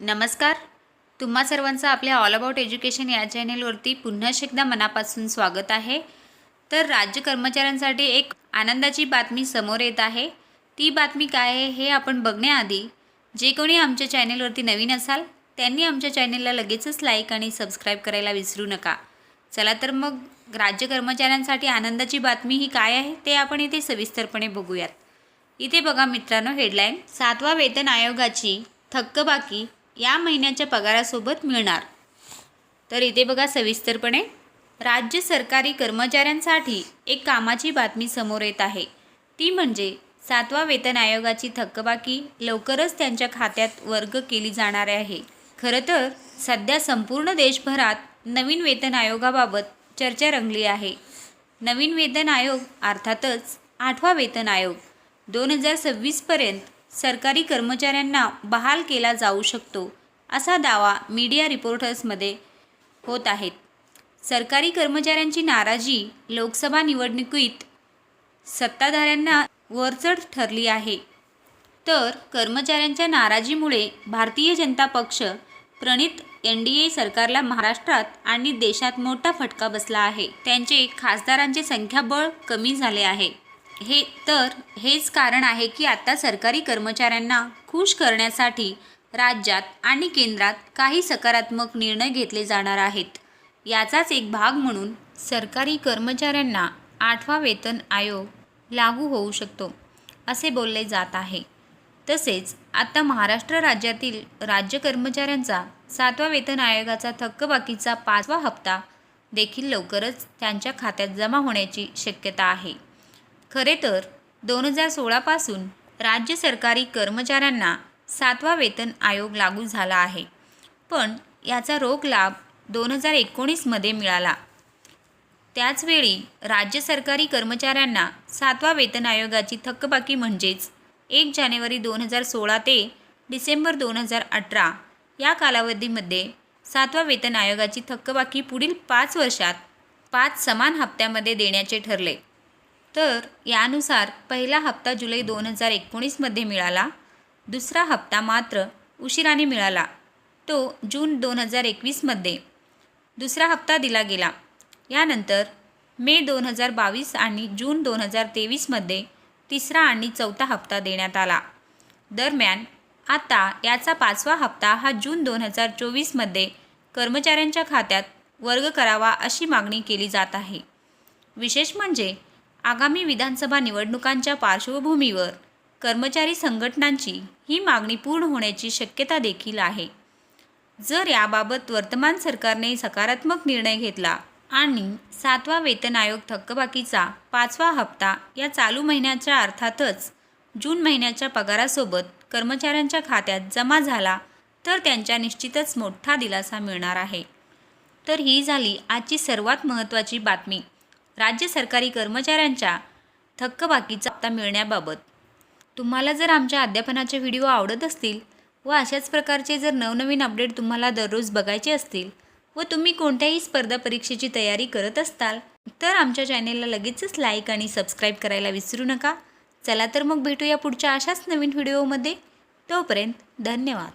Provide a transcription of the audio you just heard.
नमस्कार. तुम्हा सर्वांचं आपल्या ऑल अबाउट एज्युकेशन या चॅनेलवरती पुन्हा एकदा मनापासून स्वागत आहे. तर राज्य कर्मचाऱ्यांसाठी एक आनंदाची बातमी समोर येत आहे. ती बातमी काय आहे हे आपण बघण्याआधी जे कोणी आमच्या चॅनेलवरती नवीन असाल त्यांनी आमच्या चॅनेलला लगेचच लाईक आणि सबस्क्राईब करायला विसरू नका. चला तर मग राज्य कर्मचाऱ्यांसाठी आनंदाची बातमी ही काय आहे ते आपण इथे सविस्तरपणे बघूयात. इथे बघा मित्रांनो हेडलाईन सातवा वेतन आयोगाची थक्कबाकी या महिन्याच्या पगारासोबत मिळणार. तर इथे बघा सविस्तरपणे राज्य सरकारी कर्मचाऱ्यांसाठी एक कामाची बातमी समोर येत आहे. ती म्हणजे सातवा वेतन आयोगाची थकबाकी लवकरच त्यांच्या खात्यात वर्ग केली जाणार आहे. खरं तर सध्या संपूर्ण देशभरात नवीन वेतन आयोगाबाबत चर्चा रंगली आहे. नवीन वेतन आयोग अर्थातच आठवा वेतन आयोग. दोन हजार सव्वीसपर्यंत सरकारी कर्मचाऱ्यांना बहाल केला जाऊ शकतो असा दावा मीडिया रिपोर्टर्समध्ये होत आहेत. सरकारी कर्मचाऱ्यांची नाराजी लोकसभा निवडणुकीत सत्ताधाऱ्यांना वरचढ ठरली आहे. तर कर्मचाऱ्यांच्या नाराजीमुळे भारतीय जनता पक्ष प्रणित एन डी ए सरकारला महाराष्ट्रात आणि देशात मोठा फटका बसला आहे. त्यांचे खासदारांचे संख्याबळ कमी झाले आहे. हे तर हेच कारण आहे की आता सरकारी कर्मचाऱ्यांना खुश करण्यासाठी राज्यात आणि केंद्रात काही सकारात्मक निर्णय घेतले जाणार आहेत. याचाच एक भाग म्हणून सरकारी कर्मचाऱ्यांना आठवा वेतन आयोग लागू होऊ शकतो असे बोलले जात आहे. तसेच आता महाराष्ट्र राज्यातील राज्य कर्मचाऱ्यांचा सातवा वेतन आयोगाचा थक्कबाकीचा पाचवा हप्ता देखील लवकरच त्यांच्या खात्यात जमा होण्याची शक्यता आहे. खरे तर दोन हजार सोळापासून राज्य सरकारी कर्मचाऱ्यांना सातवा वेतन आयोग लागू झाला आहे. पण याचा रोख लाभ दोन हजार एकोणीसमध्ये मिळाला. त्याचवेळी राज्य सरकारी कर्मचाऱ्यांना सातवा वेतन आयोगाची थकबाकी म्हणजेच एक जानेवारी दोन हजार सोळा ते डिसेंबर दोन हजार अठरा या कालावधीमध्ये सातवा वेतन आयोगाची थकबाकी पुढील पाच वर्षात पाच समान हप्त्यामध्ये देण्याचे ठरले. तर यानुसार पहिला हप्ता जुलै दोन हजार एकोणीसमध्ये मिळाला दुसरा हप्ता मात्र उशिराने मिळाला तो जून दोन हजार एकवीसमध्ये. दुसरा हप्ता दिला गेला. यानंतर मे दोन हजार बावीस आणि जून दोन हजार तेवीसमध्ये तिसरा आणि चौथा हप्ता देण्यात आला. दरम्यान आता याचा पाचवा हप्ता हा जून दोन हजार चोवीसमध्ये कर्मचाऱ्यांच्या खात्यात वर्ग करावा अशी मागणी केली जात आहे. विशेष म्हणजे आगामी विधानसभा निवडणुकांच्या पार्श्वभूमीवर कर्मचारी संघटनांची ही मागणी पूर्ण होण्याची शक्यता देखील आहे. जर याबाबत वर्तमान सरकारने सकारात्मक निर्णय घेतला आणि सातवा वेतन आयोग थकबाकीचा पाचवा हप्ता या चालू महिन्याच्या अर्थातच जून महिन्याच्या पगारासोबत कर्मचाऱ्यांच्या खात्यात जमा झाला तर त्यांच्या निश्चितच मोठा दिलासा मिळणार आहे. तर ही झाली आजची सर्वात महत्त्वाची बातमी. राज्य सरकारी कर्मचाऱ्यांच्या थक्कबाकीचा हप्ता मिळण्याबाबत. तुम्हाला जर आमच्या अध्यापनाचे व्हिडिओ आवडत असतील व अशाच प्रकारचे जर नवनवीन अपडेट तुम्हाला दररोज बघायचे असतील व तुम्ही कोणत्याही स्पर्धा परीक्षेची तयारी करत असताल तर आमच्या चॅनेलला लगेचच लाईक आणि सबस्क्राईब करायला विसरू नका. चला तर मग भेटूया पुढच्या अशाच नवीन व्हिडिओमध्ये. तोपर्यंत धन्यवाद.